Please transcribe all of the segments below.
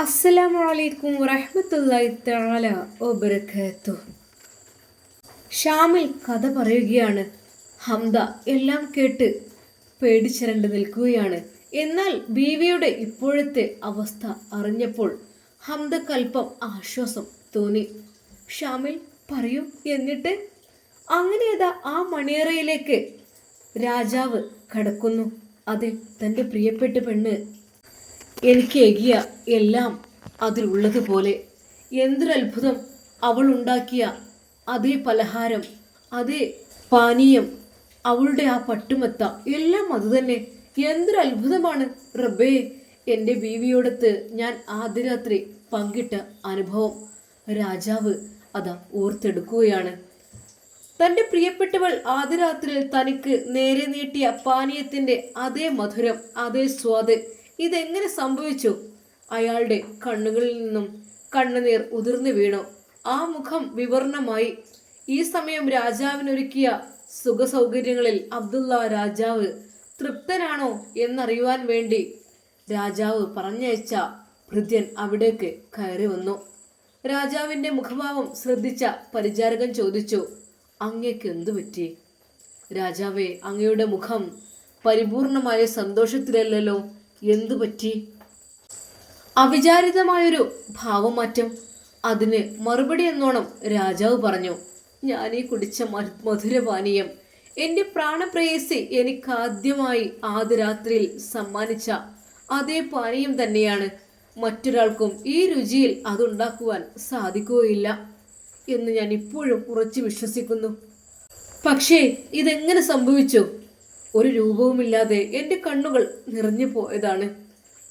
അസ്സലാമു അലൈക്കും വറഹ്മത്തുള്ളാഹി തആല വബറകാത്തു ഷാമിൽ കഥ പറയുകയാണ്. ഹംദ എല്ലാം കേട്ട് പേടിച്ചിരണ്ട് നിൽക്കുകയാണ്. എന്നാൽ ബീവിയുടെ ഇപ്പോഴത്തെ അവസ്ഥ അറിഞ്ഞപ്പോൾ ഹംദ കൽപ്പം ആശ്വാസം തോന്നി. ഷാമിൽ പറയൂ എന്നിട്ട് അങ്ങനെ അതാ ആ മണിയറയിലേക്ക് രാജാവ് കടക്കുന്നു. അതെ തന്റെ പ്രിയപ്പെട്ട പെണ്ണ് എനിക്ക് എകിയ എല്ലാം അതിലുള്ളതുപോലെ. എന്തൊരത്ഭുതം അവൾ ഉണ്ടാക്കിയ അതേ പലഹാരം അതേ പാനീയം അവളുടെ ആ പട്ടുമത്ത. എല്ലാം അതുതന്നെ. എന്തൊരു അത്ഭുതമാണ് റബ്ബേ എന്റെ ബീവിയോടത്ത് ഞാൻ ആദ്യ രാത്രി പങ്കിട്ട അനുഭവം. രാജാവ് അതാ ഓർത്തെടുക്കുകയാണ്. തന്റെ പ്രിയപ്പെട്ടവൾ ആദ്യ രാത്രിയിൽ തനിക്ക് നേരെ നീട്ടിയ പാനീയത്തിന്റെ അതേ മധുരം അതേ സ്വാദ് ഇതെങ്ങനെ സംഭവിച്ചു? അയാളുടെ കണ്ണുകളിൽ നിന്നും കണ്ണുനീർ ഉതിർന്നു വീണു. ആ മുഖം വിവർണമായി. ഈ സമയം രാജാവിനൊരുക്കിയ സുഖസൗകര്യങ്ങളിൽ അബ്ദുള്ള രാജാവ് തൃപ്തനാണോ എന്നറിയുവാൻ വേണ്ടി രാജാവ് പറഞ്ഞയച്ച ഭൃത്യൻ അവിടേക്ക് കയറി വന്നു. രാജാവിന്റെ മുഖഭാവം ശ്രദ്ധിച്ച പരിചാരകൻ ചോദിച്ചു അങ്ങേക്ക് എന്തു പറ്റി? രാജാവേ അങ്ങയുടെ മുഖം പരിപൂർണമായ സന്തോഷത്തിലല്ലല്ലോ. എന്തു പറ്റി? അവിചാരിതമായൊരു ഭാവമാറ്റം. അതിന് മറുപടി എന്നോണം രാജാവ് പറഞ്ഞു ഞാൻ ഈ കുടിച്ച മധുരപാനീയം എന്റെ പ്രാണപ്രേയസി എനിക്ക് ആദ്യമായി ആദ്യ രാത്രിയിൽ സമ്മാനിച്ച അതേ പാനീയം തന്നെയാണ്. മറ്റൊരാൾക്കും ഈ രുചിയിൽ അതുണ്ടാക്കുവാൻ സാധിക്കുകയില്ല എന്ന് ഞാൻ ഇപ്പോഴും ഉറച്ചു വിശ്വസിക്കുന്നു. പക്ഷേ ഇതെങ്ങനെ സംഭവിച്ചു? ഒരു രൂപവുമില്ലാതെ എന്റെ കണ്ണുകൾ നിറഞ്ഞു പോയതാണ്.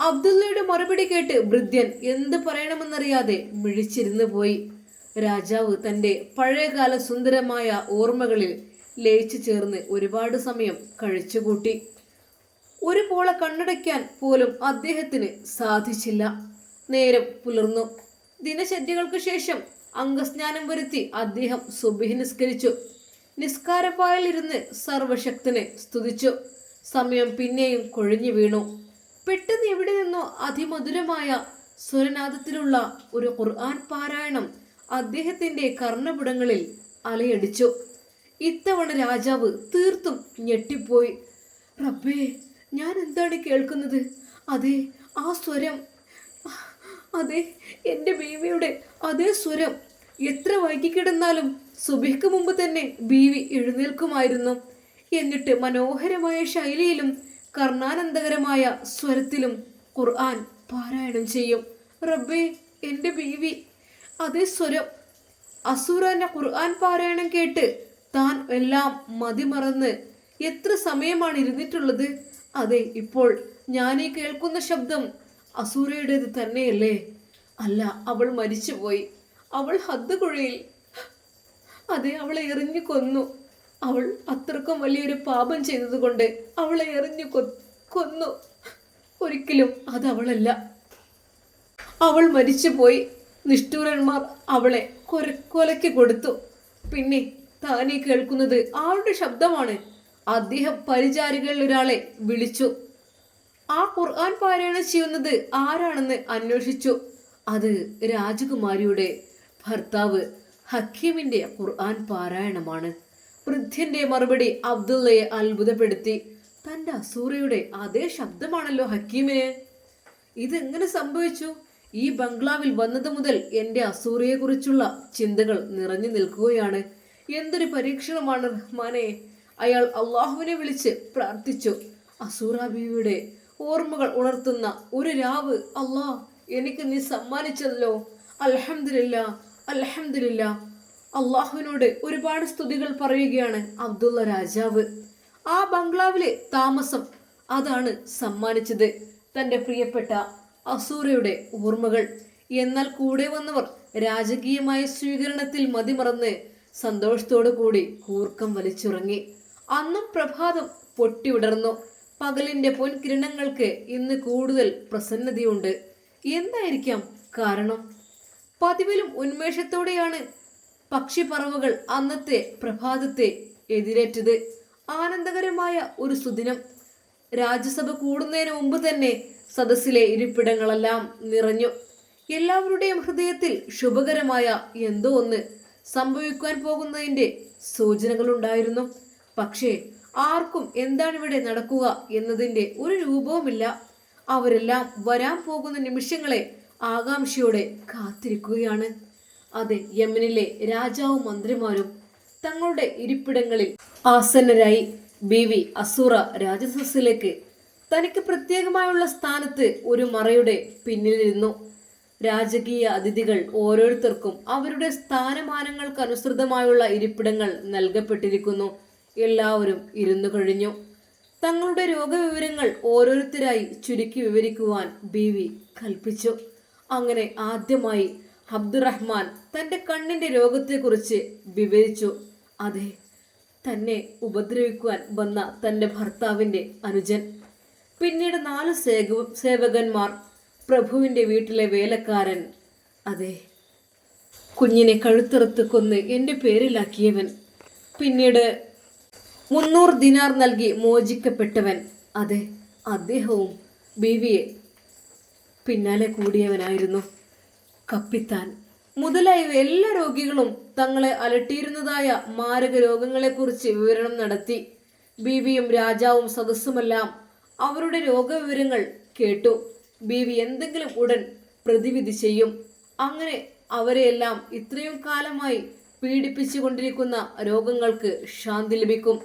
അബ്ദുള്ളയുടെ മറുപടി കേട്ട് വൃദ്ധ്യൻ എന്ത് പറയണമെന്നറിയാതെ മിഴിച്ചിരുന്നു പോയി. രാജാവ് തന്റെ പഴയകാല സുന്ദരമായ ഓർമ്മകളിൽ ലയിച്ചു ചേർന്ന് ഒരുപാട് സമയം കഴിച്ചുകൂട്ടി. ഒരു പോള കണ്ണടയ്ക്കാൻ പോലും അദ്ദേഹത്തിന് സാധിച്ചില്ല. നേരം പുലർന്നു. ദിനചര്യകൾക്ക് ശേഷം അംഗസ്നാനം വരുത്തി അദ്ദേഹം സുബിഹ് നിസ്കരിച്ചു. നിസ്കാരപ്പായലിരുന്ന് സർവശക്തനെ സ്തുതിച്ചു. സമയം പിന്നെയും കൊഴിഞ്ഞു വീണു. പെട്ടെന്ന് എവിടെ നിന്നോ അതിമധുരമായ സ്വരനാദത്തിലുള്ള ഒരു ഖുർആൻ പാരായണം അദ്ദേഹത്തിന്റെ കർണപുടങ്ങളിൽ അലയടിച്ചു. ഇത്തവണ രാജാവ് തീർത്തും ഞെട്ടിപ്പോയി. റബ്ബേ ഞാൻ എന്താണ് കേൾക്കുന്നത്? അതെ ആ സ്വരം. അതെ എന്റെ ബേബിയുടെ അതേ സ്വരം. എത്ര വൈകിക്കിടന്നാലും സുബിക്ക് മുമ്പ് തന്നെ ബീവി എഴുന്നേൽക്കുമായിരുന്നു. എന്നിട്ട് മനോഹരമായ ശൈലിയിലും കർണാനന്ദകരമായ സ്വരത്തിലും ഖുർആൻ പാരായണം ചെയ്യും. റബ്ബേ എന്റെ ബീവി. അതേ സ്വരം അസൂറാന്റെ ഖുർആൻ പാരായണം കേട്ട് താൻ എല്ലാം മതിമറന്ന് എത്ര സമയമാണ് ഇരുന്നിട്ടുള്ളത്? അതെ ഇപ്പോൾ ഞാൻ ഈ കേൾക്കുന്ന ശബ്ദം അസൂറയുടേത് തന്നെയല്ലേ? അല്ല അവൾ മരിച്ചുപോയി. അവൾ ഹദ്ദ് കുഴയിൽ അതെ അവളെ എറിഞ്ഞു കൊന്നു. അവൾ അത്രക്കും വലിയൊരു പാപം ചെയ്തതുകൊണ്ട് അവളെ എറിഞ്ഞു കൊന്നു. ഒരിക്കലും അത് അവളല്ല. അവൾ മരിച്ചുപോയി. നിഷ്ഠൂരന്മാർ അവളെ കൊര കൊടുത്തു. പിന്നെ താനീ കേൾക്കുന്നത് ആളുടെ ശബ്ദമാണ്. അദ്ദേഹം പരിചാരികളിൽ ഒരാളെ വിളിച്ചു. ആ ഖുർആൻ പാരായണം ചെയ്യുന്നത് ആരാണെന്ന് അന്വേഷിച്ചു. അത് രാജകുമാരിയുടെ ഭർത്താവ് ഹക്കീമിന്റെ ഖുർആൻ പാരായണമാണ്. വൃദ്ധ്യന്റെ മറുപടി അബ്ദുള്ളയെ അത്ഭുതപ്പെടുത്തി. തന്റെ അസൂറയുടെ അതേ ശബ്ദമാണല്ലോ ഹക്കീമിന്. ഇതെങ്ങനെ സംഭവിച്ചു? ഈ ബംഗ്ലാവിൽ വന്നത് മുതൽ എന്റെ അസൂറയെക്കുറിച്ചുള്ള ചിന്തകൾ നിറഞ്ഞു നിൽക്കുകയാണ്. എന്തൊരു പരീക്ഷണമാണ് റഹ്മാനെ. അയാൾ അള്ളാഹുവിനെ വിളിച്ച് പ്രാർത്ഥിച്ചു. അസൂറാബിയുടെ ഓർമ്മകൾ ഉണർത്തുന്ന ഒരു രാവ് അള്ളാഹ് എനിക്ക് നീ സമ്മാനിച്ചല്ലോ അൽഹംദുലില്ല അൽഹംദുലില്ല. അള്ളാഹുവിനോട് ഒരുപാട് സ്തുതികൾ പറയുകയാണ് അബ്ദുള്ള രാജാവ്. ആ ബംഗ്ലാവിലെ താമസം അതാണ് സമ്മാനിച്ചത് തന്റെ പ്രിയപ്പെട്ട അസൂറയുടെ ഓർമ്മകൾ. എന്നാൽ കൂടെ വന്നവർ രാജകീയമായ സ്വീകരണത്തിൽ മതിമറന്ന് സന്തോഷത്തോടു കൂടി കൂർക്കം വലിച്ചുറങ്ങി. അന്നും പ്രഭാതം പൊട്ടിവിടർന്നു പകലിന്റെ പൊൻകിരണങ്ങൾക്ക് ഇന്ന് കൂടുതൽ പ്രസന്നതയുണ്ട്. എന്തായിരിക്കാം കാരണം? പതിവിലും ഉന്മേഷത്തോടെയാണ് പക്ഷിപ്പറവുകൾ അന്നത്തെ പ്രഭാതത്തെ എതിരേറ്റത്. ആനന്ദകരമായ ഒരു സുദിനം. രാജ്യസഭ കൂടുന്നതിന് മുമ്പ് തന്നെ സദസ്സിലെ ഇരിപ്പിടങ്ങളെല്ലാം നിറഞ്ഞു. എല്ലാവരുടെയും ഹൃദയത്തിൽ ശുഭകരമായ എന്തോ ഒന്ന് സംഭവിക്കാൻ പോകുന്നതിന്റെ സൂചനകളുണ്ടായിരുന്നു. പക്ഷേ ആർക്കും എന്താണ് ഇവിടെ നടക്കുക എന്നതിന്റെ ഒരു രൂപവുമില്ല. അവരെല്ലാം വരാൻ പോകുന്ന നിമിഷങ്ങളെ ആകാംക്ഷയോടെ കാത്തിരിക്കുകയാണ്. അതെ യമനിലെ രാജാവും മന്ത്രിമാരും തങ്ങളുടെ ഇരിപ്പിടങ്ങളിൽ ആസന്നരായി. ബി. വി. അസൂറ രാജസദസ്സിലേക്ക് തനിക്ക് പ്രത്യേകമായുള്ള സ്ഥാനത്ത് ഒരു മറയുടെ പിന്നിലിരുന്നു രാജകീയ അതിഥികൾ ഓരോരുത്തർക്കും അവരുടെ സ്ഥാനമാനങ്ങൾക്കനുസൃതമായുള്ള ഇരിപ്പിടങ്ങൾ നൽകപ്പെട്ടിരിക്കുന്നു. എല്ലാവരും ഇരുന്നു കഴിഞ്ഞു. തങ്ങളുടെ രോഗവിവരങ്ങൾ ഓരോരുത്തരായി ചുരുക്കി വിവരിക്കുവാൻ ബി. വി. കൽപ്പിച്ചു. അങ്ങനെ ആദ്യമായി അബ്ദുറഹ്മാൻ തന്റെ കണ്ണിന്റെ രോഗത്തെക്കുറിച്ച് വിവരിച്ചു. അതെ തന്നെ ഉപദ്രവിക്കുവാൻ വന്ന തന്റെ ഭർത്താവിന്റെ അനുജൻ. പിന്നീട് നാല് സേവ സേവകന്മാർ പ്രഭുവിന്റെ വീട്ടിലെ വേലക്കാരൻ. അതെ കുഞ്ഞിനെ കഴുത്തിറത്ത് കൊന്ന് എന്റെ പേരിലാക്കിയവൻ. പിന്നീട് മുന്നൂറ് ദിനാർ നൽകി മോചിക്കപ്പെട്ടവൻ. അതെ അദ്ദേഹവും ബീവിയെ പിന്നാലെ കൂടിയവനായിരുന്നു കപ്പിത്താൻ. മുതലായ എല്ലാ രോഗികളും തങ്ങളെ അലട്ടിയിരുന്നതായ മാരക രോഗങ്ങളെക്കുറിച്ച് വിവരണം നടത്തി. ബീവിയും രാജാവും സദസ്സുമെല്ലാം അവരുടെ രോഗവിവരങ്ങൾ കേട്ടു. ബീവി എന്തെങ്കിലും ഉടൻ പ്രതിവിധി ചെയ്യും. അങ്ങനെ അവരെയെല്ലാം ഇത്രയും കാലമായി പീഡിപ്പിച്ചുകൊണ്ടിരിക്കുന്ന രോഗങ്ങൾക്ക് ശാന്തി ലഭിക്കും.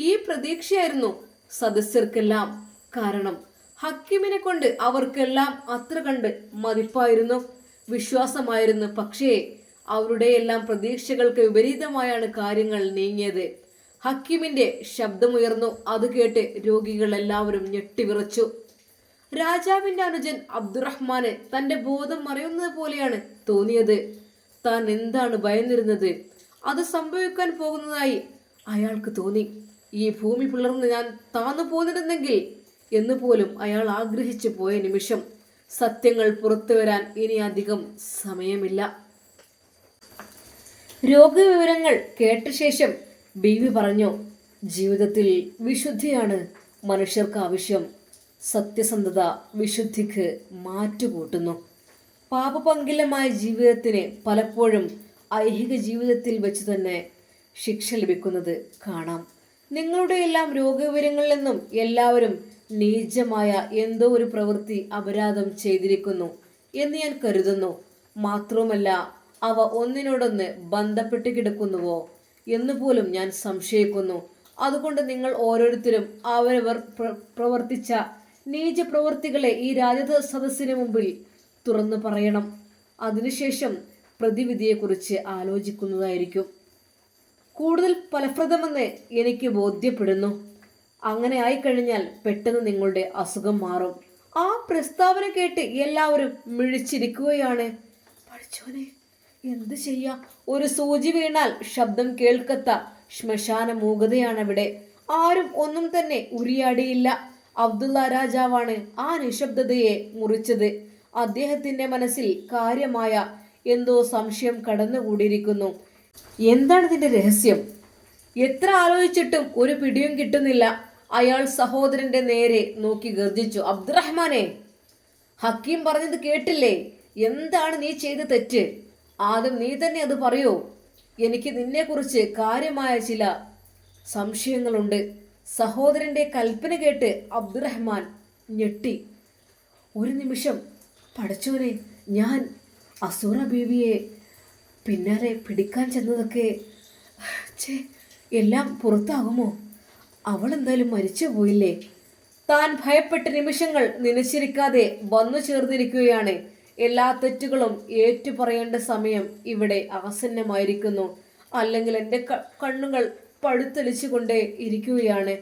ഈ പ്രതീക്ഷയായിരുന്നു സദസ്യർക്കെല്ലാം കാരണം. ഹക്കിമിനെ കൊണ്ട് അവർക്കെല്ലാം അത്ര കണ്ട് മതിപ്പായിരുന്നു. വിശ്വാസമായിരുന്നു. പക്ഷേ അവരുടെ എല്ലാം പ്രതീക്ഷകൾക്ക് വിപരീതമായാണ് കാര്യങ്ങൾ നീങ്ങിയത്. ഹക്കിമിന്റെ ശബ്ദമുയർന്നു. അത് കേട്ട് രോഗികൾ എല്ലാവരും ഞെട്ടിവിറച്ചു. രാജാവിന്റെ അനുജൻ അബ്ദുറഹ്മാന് തന്റെ ബോധം മറയുന്നത് പോലെയാണ് തോന്നിയത്. താൻ എന്താണ് ഭയന്നിരുന്നത്? അത് സംഭവിക്കാൻ പോകുന്നതായി അയാൾക്ക് തോന്നി. ഈ ഭൂമി പിളർന്ന് ഞാൻ താന്നു പോന്നിരുന്നെങ്കിൽ എന്ന് പോലും അയാൾ ആഗ്രഹിച്ചു പോയ നിമിഷം സത്യങ്ങൾ പുറത്തു വരാൻ ഇനി അധികം സമയമില്ല. രോഗവിവരങ്ങൾ കേട്ട ശേഷം ബീവി പറഞ്ഞു ജീവിതത്തിൽ വിശുദ്ധിയാണ് മനുഷ്യർക്ക് ആവശ്യം. സത്യസന്ധത വിശുദ്ധിക്ക് മാറ്റുകൂട്ടുന്നു. പാപപങ്കിലമായ ജീവിതത്തിന് പലപ്പോഴും ഐഹിക ജീവിതത്തിൽ വെച്ച് തന്നെ ശിക്ഷ ലഭിക്കുന്നത് കാണാം. നിങ്ങളുടെ എല്ലാം രോഗവിവരങ്ങളിൽ നിന്നും എല്ലാവരും നീചമായ എന്തോ ഒരു പ്രവൃത്തി അപരാധം ചെയ്തിരിക്കുന്നു എന്ന് ഞാൻ കരുതുന്നു. മാത്രവുമല്ല അവ ഒന്നിനോടൊന്ന് ബന്ധപ്പെട്ട് കിടക്കുന്നുവോ എന്ന് പോലും ഞാൻ സംശയിക്കുന്നു. അതുകൊണ്ട് നിങ്ങൾ ഓരോരുത്തരും അവരവർ പ്രവർത്തിച്ച നീച പ്രവർത്തികളെ ഈ രാജ സദസ്സിന് മുമ്പിൽ തുറന്നു പറയണം. അതിനുശേഷം പ്രതിവിധിയെക്കുറിച്ച് ആലോചിക്കുന്നതായിരിക്കും. കൂടുതൽ ഫലപ്രദമെന്ന് എനിക്ക് ബോധ്യപ്പെടുന്നു. അങ്ങനെ ആയിക്കഴിഞ്ഞാൽ പെട്ടെന്ന് നിങ്ങളുടെ അസുഖം മാറും. ആ പ്രസ്താവന കേട്ട് എല്ലാവരും മിഴിച്ചിരിക്കുകയാണ്. പഠിച്ചോനെ എന്ത് ചെയ്യാ? ഒരു സൂചി വീണാൽ ശബ്ദം കേൾക്കത്ത ശ്മശാന മൂകതയാണ് അവിടെ ആരും ഒന്നും തന്നെ ഉരിയാടിയില്ല. അബ്ദുള്ള രാജാവാണ് ആ നിശബ്ദതയെ മുറിച്ചത്. അദ്ദേഹത്തിന്റെ മനസ്സിൽ കാര്യമായ എന്തോ സംശയം കടന്നുകൂടിയിരിക്കുന്നു. എന്താണ് ഇതിന്റെ രഹസ്യം? എത്ര ആലോചിച്ചിട്ടും ഒരു പിടിയും കിട്ടുന്നില്ല. അയാൾ സഹോദരന്റെ നേരെ നോക്കി ഗർജിച്ചു അബ്ദുറഹ്മാനെ ഹക്കീം പറഞ്ഞത് കേട്ടില്ലേ? എന്താണ് നീ ചെയ്ത തെറ്റ്? ആദ്യം നീ തന്നെ അത് പറയൂ. എനിക്ക് നിന്നെക്കുറിച്ച് കാര്യമായ ചില സംശയങ്ങളുണ്ട്. സഹോദരന്റെ കൽപ്പന കേട്ട് അബ്ദുറഹ്മാൻ ഞെട്ടി. ഒരു നിമിഷം പഠിച്ചോനെ ഞാൻ അസൂറ ബീവിയെ പിന്നാലെ പിടിക്കാൻ ചെന്നതൊക്കെ എല്ലാം പുറത്താകുമോ? അവൾ എന്തായാലും മരിച്ചു പോയില്ലേ? താൻ ഭയപ്പെട്ട നിമിഷങ്ങൾ നനച്ചിരിക്കാതെ വന്നു ചേർന്നിരിക്കുകയാണ്. എല്ലാ തെറ്റുകളും ഏറ്റുപറയേണ്ട സമയം ഇവിടെ ആസന്നമായിരിക്കുന്നു അല്ലെങ്കിൽ എന്റെ കണ്ണുകൾ പഴുത്തെളിച്ചുകൊണ്ടേ ഇരിക്കുകയാണ്.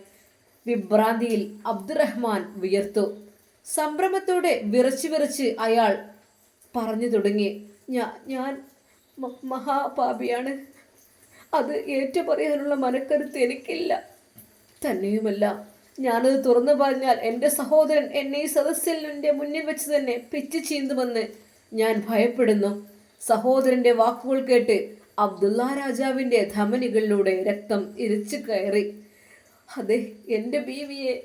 വിഭ്രാന്തിയിൽ അബ്ദുറഹ്മാൻ വിയർത്തു. സംഭ്രമത്തോടെ വിറച്ച് വിറച്ച് അയാൾ പറഞ്ഞു തുടങ്ങി. ഞാൻ ഞാൻ മഹാപാപിയാണ്. അത് ഏറ്റുപറയാനുള്ള മനക്കരുത്ത് എനിക്കില്ല. തന്നെയുമല്ല. ഞാനത് തുറന്നു പറഞ്ഞാൽ എന്റെ സഹോദരൻ എന്നെ ഈ സദസ്സിൽ എന്റെ മുന്നിൽ വെച്ച് തന്നെ പിച്ചു ചീന്തുമെന്ന് ഞാൻ ഭയപ്പെടുന്നു. സഹോദരന്റെ വാക്കുകൾ കേട്ട് അബ്ദുള്ള രാജാവിന്റെ ധമനികളിലൂടെ രക്തം ഇരച്ചു കയറി. അതെ എന്റെ ബീവിയെ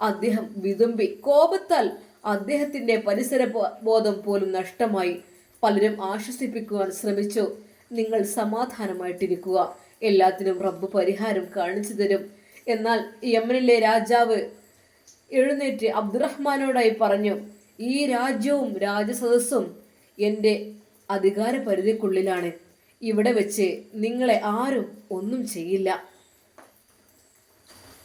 അദ്ദേഹം വിതുമ്പി കോപത്താൽ അദ്ദേഹത്തിന്റെ പരിസര ബോധം പോലും നഷ്ടമായി. പലരും ആശ്വസിപ്പിക്കുവാൻ ശ്രമിച്ചു. നിങ്ങൾ സമാധാനമായിട്ടിരിക്കുക. എല്ലാത്തിനും റബ്ബ് പരിഹാരം കാണിച്ചു തരും. എന്നാൽ യമനിലെ രാജാവ് എഴുന്നേറ്റ് അബ്ദുറഹ്മാനോടായി പറഞ്ഞു ഈ രാജ്യവും രാജസദസ്സും എന്റെ അധികാര പരിധിക്കുള്ളിലാണ് ഇവിടെ വെച്ച് നിങ്ങളെ ആരും ഒന്നും ചെയ്യില്ല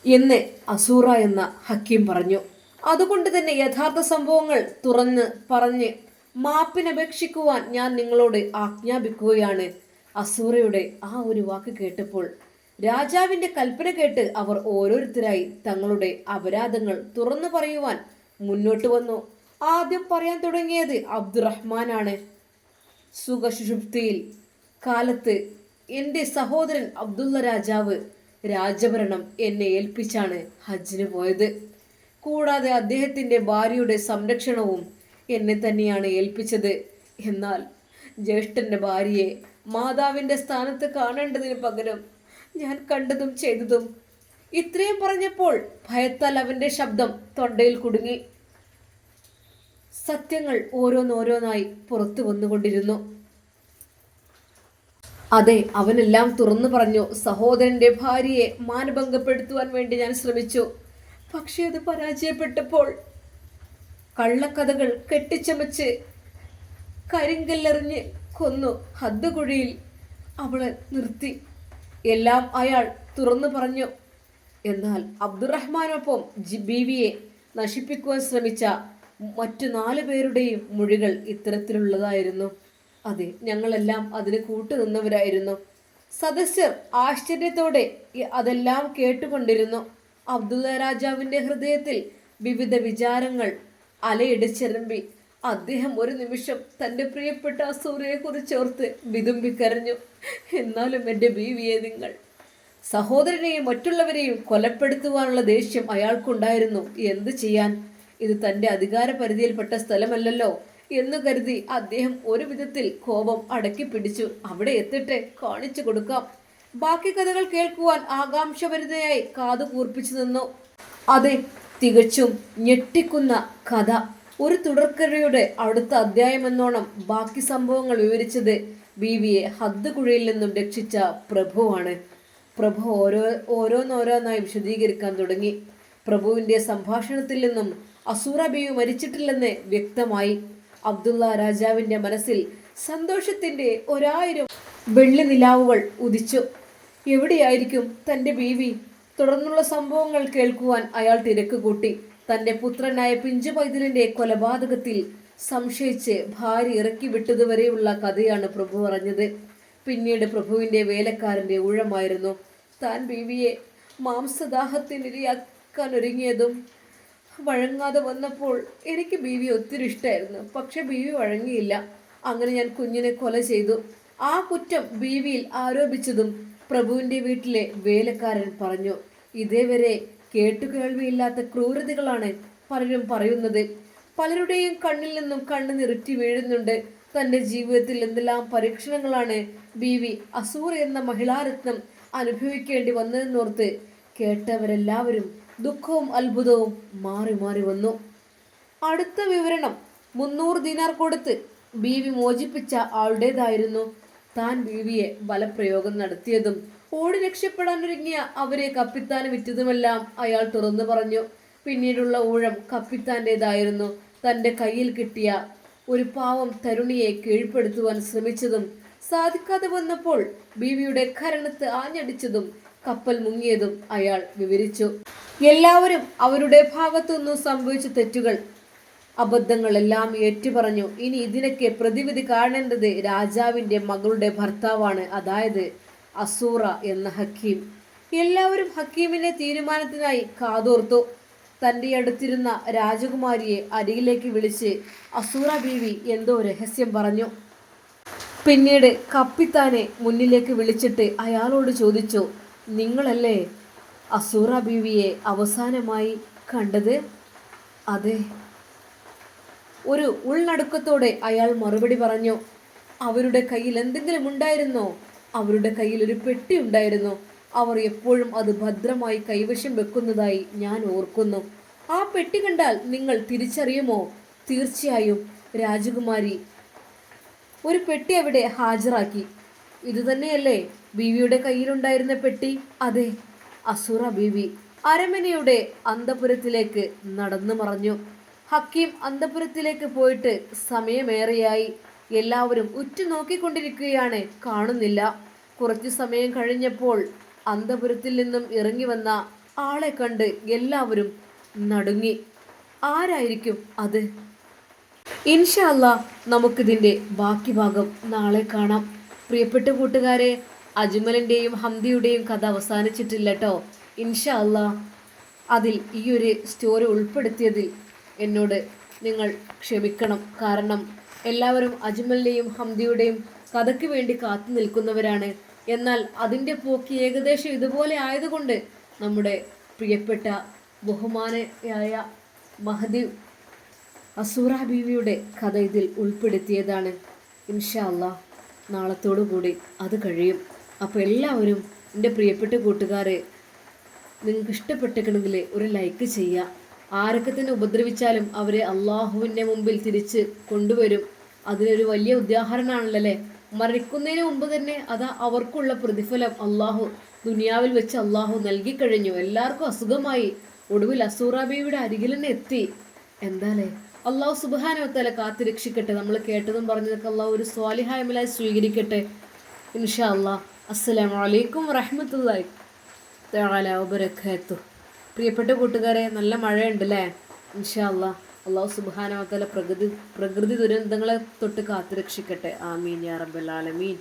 എന്ന് അസൂറ എന്ന ഹക്കീം പറഞ്ഞു. അതുകൊണ്ട് തന്നെ യഥാർത്ഥ സംഭവങ്ങൾ തുറന്ന് പറഞ്ഞ് മാപ്പിനപേക്ഷിക്കുവാൻ ഞാൻ നിങ്ങളോട് ആജ്ഞാപിക്കുകയാണ്. അസൂറയുടെ ആ ഒരു വാക്ക് കേട്ടപ്പോൾ രാജാവിന്റെ കൽപ്പന കേട്ട് അവർ ഓരോരുത്തരായി തങ്ങളുടെ അപരാധങ്ങൾ തുറന്നു പറയുവാൻ മുന്നോട്ട് വന്നു. ആദ്യം പറയാൻ തുടങ്ങിയത് അബ്ദുറഹ്മാനാണ്. സുഖശുഷുപ്തിയിൽ കാലത്ത് എന്റെ സഹോദരൻ അബ്ദുള്ള രാജാവ് രാജഭരണം എന്നെ ഏൽപ്പിച്ചാണ് ഹജ്ജിന് പോയത്. കൂടാതെ അദ്ദേഹത്തിന്റെ ഭാര്യയുടെ സംരക്ഷണവും എന്നെ തന്നെയാണ് ഏൽപ്പിച്ചത്. എന്നാൽ ജ്യേഷ്ഠന്റെ ഭാര്യയെ മാതാവിന്റെ സ്ഥാനത്ത് കാണേണ്ടതിന് പകരം ഞാൻ കണ്ടതും ചെയ്തതും. ഇത്രയും പറഞ്ഞപ്പോൾ ഭയത്താൽ അവന്റെ ശബ്ദം തൊണ്ടയിൽ കുടുങ്ങി. സത്യങ്ങൾ ഓരോന്നോരോന്നായി പുറത്തു വന്നുകൊണ്ടിരുന്നു. അതെ അവനെല്ലാം തുറന്നു പറഞ്ഞു സഹോദരന്റെ ഭാര്യയെ മാനഭംഗപ്പെടുത്തുവാൻ വേണ്ടി ഞാൻ ശ്രമിച്ചു. പക്ഷേ അത് പരാജയപ്പെട്ടപ്പോൾ കള്ളക്കഥകൾ കെട്ടിച്ചമച്ച് കരിങ്കല്ലെറിഞ്ഞ് കൊന്നു. ഹദ്ദുകുഴിയിൽ അവളെ നിർത്തി. എല്ലാം അയാൾ തുറന്നു പറഞ്ഞു. എന്നാൽ അബ്ദുറഹ്മാനൊപ്പം ജി ബീവിയെ നശിപ്പിക്കുവാൻ ശ്രമിച്ച മറ്റു നാല് പേരുടെയും മൊഴികൾ ഇത്തരത്തിലുള്ളതായിരുന്നു. അതെ ഞങ്ങളെല്ലാം അതിന് കൂട്ടുനിന്നവരായിരുന്നു. സദസ്യർ ആശ്ചര്യത്തോടെ അതെല്ലാം കേട്ടുകൊണ്ടിരുന്നു. അബ്ദുള്ള രാജാവിന്റെ ഹൃദയത്തിൽ വിവിധ വിചാരങ്ങൾ അലയിടിച്ചിരമ്പി അദ്ദേഹം ഒരു നിമിഷം തന്റെ പ്രിയപ്പെട്ട അസൂരയെ കുറിച്ചോർത്ത് വിതുമ്പിക്കരഞ്ഞു. എന്നാലും എന്റെ ബീവിയെ നിങ്ങൾ സഹോദരനെയും മറ്റുള്ളവരെയും കൊലപ്പെടുത്തുവാനുള്ള ദേഷ്യം അയാൾക്കുണ്ടായിരുന്നു. എന്ത് ചെയ്യാൻ? ഇത് തന്റെ അധികാര പരിധിയിൽപ്പെട്ട സ്ഥലമല്ലല്ലോ എന്ന് കരുതി അദ്ദേഹം ഒരു വിധത്തിൽ കോപം അടക്കി പിടിച്ചു. അവിടെ എത്തിട്ട് കാണിച്ചു കൊടുക്കാം. ബാക്കി കഥകൾ കേൾക്കുവാൻ ആകാംക്ഷഭരിതയായി കാതു കൂർപ്പിച്ചു നിന്നു. അതെ തികച്ചും ഞെട്ടിക്കുന്ന കഥ. ഒരു തുടർക്കഥയുടെ അടുത്ത അധ്യായമെന്നോണം ബാക്കി സംഭവങ്ങൾ വിവരിച്ചത് ബീവിയെ ഹദ്ദുകുഴിയിൽ നിന്നും രക്ഷിച്ച പ്രഭുവാണ്. പ്രഭു ഓരോ ഓരോന്നോരോന്നായി വിശദീകരിക്കാൻ തുടങ്ങി. പ്രഭുവിന്റെ സംഭാഷണത്തിൽ നിന്നും അസൂറ ബീവി മരിച്ചിട്ടില്ലെന്ന് വ്യക്തമായി. അബ്ദുള്ള രാജാവിന്റെ മനസ്സിൽ സന്തോഷത്തിന്റെ ഒരായിരം വെള്ളി നിലാവുകൾ ഉദിച്ചു. എവിടെയായിരിക്കും തന്റെ ബീവി? തുടർന്നുള്ള സംഭവങ്ങൾ കേൾക്കുവാൻ അയാൾ തിരക്ക് കൂട്ടി. തന്റെ പുത്രനായ പിഞ്ചു പൈതലിന്റെ കൊലപാതകത്തിൽ സംശയിച്ച് ഭാര്യ ഇറക്കി വിട്ടതുവരെയുള്ള കഥയാണ് പ്രഭു പറഞ്ഞത്. പിന്നീട് പ്രഭുവിന്റെ വേലക്കാരന്റെ ഊഴമായിരുന്നു. താൻ ബീവിയെ മാംസദാഹത്തിനിരയാക്കാൻ ഒരുങ്ങിയതും വഴങ്ങാതെ വന്നപ്പോൾ എനിക്ക് ബീവി ഒത്തിരി ഇഷ്ടമായിരുന്നു പക്ഷെ ബീവി വഴങ്ങിയില്ല. അങ്ങനെ ഞാൻ കുഞ്ഞിനെ കൊല ചെയ്തു. ആ കുറ്റം ബീവിയിൽ ആരോപിച്ചതും പ്രഭുവിന്റെ വീട്ടിലെ വേലക്കാരൻ പറഞ്ഞു. ഇതേവരെ കേട്ടുകേൾവിയില്ലാത്ത ക്രൂരതകളാണ് പലരും പറയുന്നത്. പലരുടെയും കണ്ണിൽ നിന്നും കണ്ണ് നിറുറ്റി വീഴുന്നുണ്ട്. തന്റെ ജീവിതത്തിൽ എന്തെല്ലാം പരീക്ഷണങ്ങളാണ് ബി വി അസൂർ എന്ന മഹിളാരത്നം അനുഭവിക്കേണ്ടി വന്നതെന്നോർത്ത് കേട്ടവരെല്ലാവരും ദുഃഖവും അത്ഭുതവും മാറി മാറി വന്നു. അടുത്ത വിവരണം മുന്നൂറ് ദിനാർ കൊടുത്ത് ബീവി മോചിപ്പിച്ച ആളുടേതായിരുന്നു. താൻ ബീവിയെ ബലപ്രയോഗം നടത്തിയതും ഓടി രക്ഷപ്പെടാൻ ഒരുങ്ങിയ അവരെ കപ്പിത്താൻ വിറ്റതുമെല്ലാം അയാൾ തുറന്നു പറഞ്ഞു. പിന്നീടുള്ള ഊഴം കപ്പിത്താന്റെതായിരുന്നു തന്റെ കയ്യിൽ കിട്ടിയ ഒരു പാവം തരുണിയെ കീഴ്പ്പെടുത്തുവാൻ ശ്രമിച്ചതും സാധിക്കാതെ വന്നപ്പോൾ ബീവിയുടെ കരണത്ത് ആഞ്ഞടിച്ചതും കപ്പൽ മുങ്ങിയതും അയാൾ വിവരിച്ചു. എല്ലാവരും അവരുടെ ഭാഗത്തുനിന്നും സംഭവിച്ച തെറ്റുകൾ അബദ്ധങ്ങളെല്ലാം ഏറ്റുപറഞ്ഞു. ഇനി ഇതിനൊക്കെ പ്രതിവിധി കാണേണ്ടത് രാജാവിന്റെ മകളുടെ ഭർത്താവാണ്. അതായത് അസൂറ എന്ന ഹക്കീം. എല്ലാവരും ഹക്കീമിന്റെ തീരുമാനത്തിനായി കാതോർത്തു. തന്റെ അടുത്തിരുന്ന രാജകുമാരിയെ അരികിലേക്ക് വിളിച്ച് അസൂറ ബീവി എന്തോ രഹസ്യം പറഞ്ഞു. പിന്നീട് കപ്പിത്താനെ മുന്നിലേക്ക് വിളിച്ചിട്ട് അയാളോട് ചോദിച്ചു നിങ്ങളല്ലേ അസൂറ ബീവിയെ അവസാനമായി കണ്ടത്? അതെ. ഒരു ഉൾനടുക്കത്തോടെ അയാൾ മറുപടി പറഞ്ഞു അവരുടെ കയ്യിൽ എന്തെങ്കിലും ഉണ്ടായിരുന്നോ? അവരുടെ കയ്യിൽ ഒരു പെട്ടി ഉണ്ടായിരുന്നു. അവർ എപ്പോഴും അത് ഭദ്രമായി കൈവശം വെക്കുന്നതായി ഞാൻ ഓർക്കുന്നു. ആ പെട്ടി കണ്ടാൽ നിങ്ങൾ തിരിച്ചറിയുമോ? തീർച്ചയായും. രാജകുമാരി ഒരു പെട്ടി അവിടെ ഹാജരാക്കി. ഇത് തന്നെയല്ലേ? ബീവിയുടെ കയ്യിലുണ്ടായിരുന്ന പെട്ടി? അതെ. അസുറ ബീവി അരമനയുടെ അന്തപുരത്തിലേക്ക് നടന്നു മറഞ്ഞു. ഹക്കീം അന്തപുരത്തിലേക്ക് പോയിട്ട് സമയമേറെയായി. എല്ലാവരും ഉറ്റുനോക്കിക്കൊണ്ടിരിക്കുകയാണ്. കാണുന്നില്ല. കുറച്ചു സമയം കഴിഞ്ഞപ്പോൾ അന്തപുരത്തിൽ നിന്നും ഇറങ്ങി വന്ന ആളെ കണ്ട് എല്ലാവരും നടുങ്ങി. ആരായിരിക്കും അത്? ഇൻഷല്ല നമുക്കിതിന്റെ ബാക്കി ഭാഗം നാളെ കാണാം. പ്രിയപ്പെട്ട കൂട്ടുകാരെ അജ്മലിന്റെയും ഹംദിയുടെയും കഥ അവസാനിച്ചിട്ടില്ല കേട്ടോ ഇൻഷല്ല അതിൽ ഈ ഒരു സ്റ്റോറി ഉൾപ്പെടുത്തിയതിൽ എന്നോട് നിങ്ങൾ ക്ഷമിക്കണം. കാരണം എല്ലാവരും അജ്മലിന്റെയും ഹംദിയുടെയും കഥയ്ക്ക് വേണ്ടി കാത്തു നിൽക്കുന്നവരാണ്. എന്നാൽ അതിന്റെ പോക്ക് ഏകദേശം ഇതുപോലെ ആയതുകൊണ്ട് നമ്മുടെ പ്രിയപ്പെട്ട ബഹുമാനയായ മഹദി അസൂറ ബീവിയുടെ കഥ ഇതിൽ ഉൾപ്പെടുത്തിയതാണ്. ഇൻഷാ അല്ലാ നാളത്തോടു കൂടി അത് കഴിയും. അപ്പോൾ എല്ലാവരും എന്റെ പ്രിയപ്പെട്ട കൂട്ടുകാരെ നിങ്ങൾക്ക് ഇഷ്ടപ്പെട്ടെങ്കിൽ ഒരു ലൈക്ക് ചെയ്യുക. ആരൊക്കെ തന്നെ ഉപദ്രവിച്ചാലും അവരെ അള്ളാഹുവിന്റെ മുമ്പിൽ തിരിച്ച് കൊണ്ടുവരും. അതിനൊരു വലിയ ഉദാഹരണമാണല്ലോ അല്ലേ മരിക്കുന്നതിന് മുമ്പ് തന്നെ അത് അവർക്കുള്ള പ്രതിഫലം അള്ളാഹു ദുനിയാവിൽ വെച്ച് അള്ളാഹു നൽകിക്കഴിഞ്ഞു എല്ലാവർക്കും അസുഖമായി. ഒടുവിൽ അസൂറാബിയുടെ അരികിൽ തന്നെ എത്തി. എന്താലേ? അള്ളാഹു സുബാനവത്തല കാത്തു രക്ഷിക്കട്ടെ. നമ്മൾ കേട്ടതും പറഞ്ഞതൊക്കെ അള്ളാഹു ഒരു സ്വാലിഹായ്മലായി സ്വീകരിക്കട്ടെ. ഇൻഷാ അള്ളാഹ്. അസ്സലാമലൈക്കും വറഹമത്തല്ലായി തആല വബറകാത്തു പ്രിയപ്പെട്ട കൂട്ടുകാരെ നല്ല മഴയുണ്ട് അല്ലേ ഇൻഷാ അല്ലാ അള്ളാഹു തആല പ്രകൃതി പ്രകൃതി ദുരന്തങ്ങളെ തൊട്ട് കാത്തുരക്ഷിക്കട്ടെ. ആമീൻ യാ റബ്ബൽ ആലമീൻ.